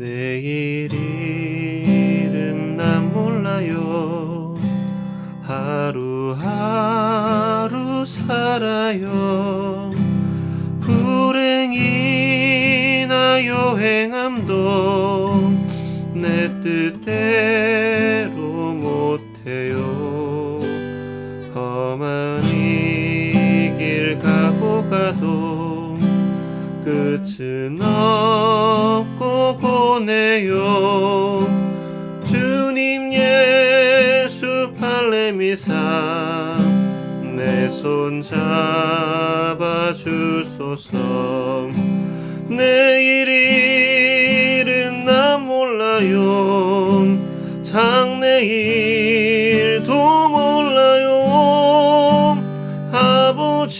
내일 일은 난 몰라요. 하루하루 살아요. 불행이나 여행함도. 내 뜻대로 못해요. 험한 이 길 가고 가도 끝은 없고 고네요 주님 예수 팔레미사 내 손 잡아 주소서. 내일 일은 난 몰라요. 장래일도 몰라요. 아버지여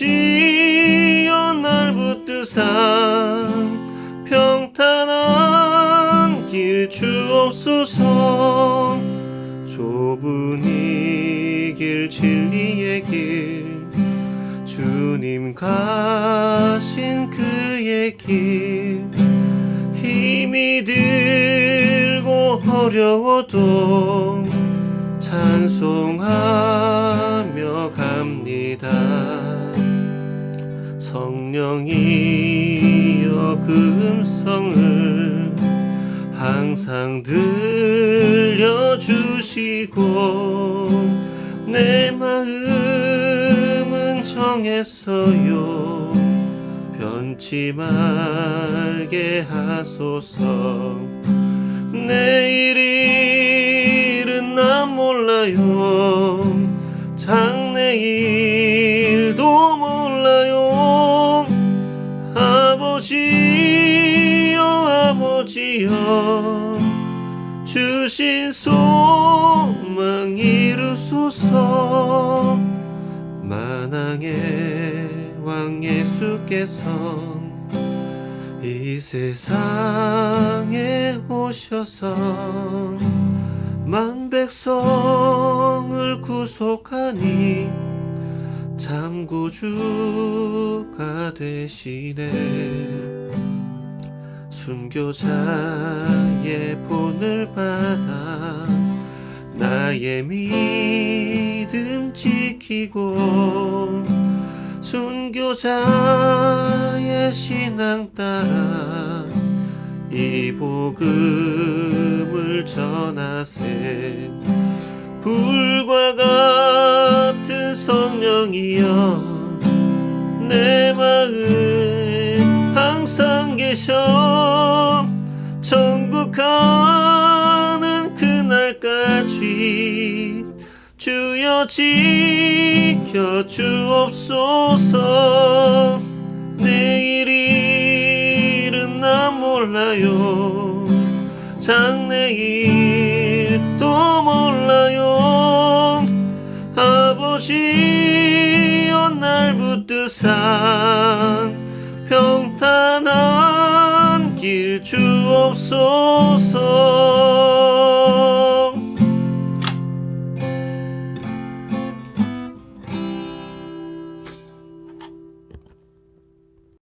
날 붙드사 길 진리의 길. 주님 가신 그의 길. 힘이 들고 어려워도 찬송하며 갑니다. 성령이여 그 음성을 항상 들려주시고 내 마음은 정했어요. 변치 말게 하소서. 내일 일은 난 몰라요. 장래일도 몰라요. 아버지여 아버지여 주신 소망 이루소서. 만왕의 왕 예수께서 이 세상에 오셔서 만 백성을 구속하니 참 구주가 되시네. 순교자의 받아 나의 믿음 지키고 순교자의 신앙 따라 이 복음을 전하세. 불과 같은 성령이여 내 마음 항상 계셔 가는 그날까지 주여 지켜 주옵소서. 내일 일은 난 몰라요. 장래일도 몰라요. 아버지여 날 붙드사 besos.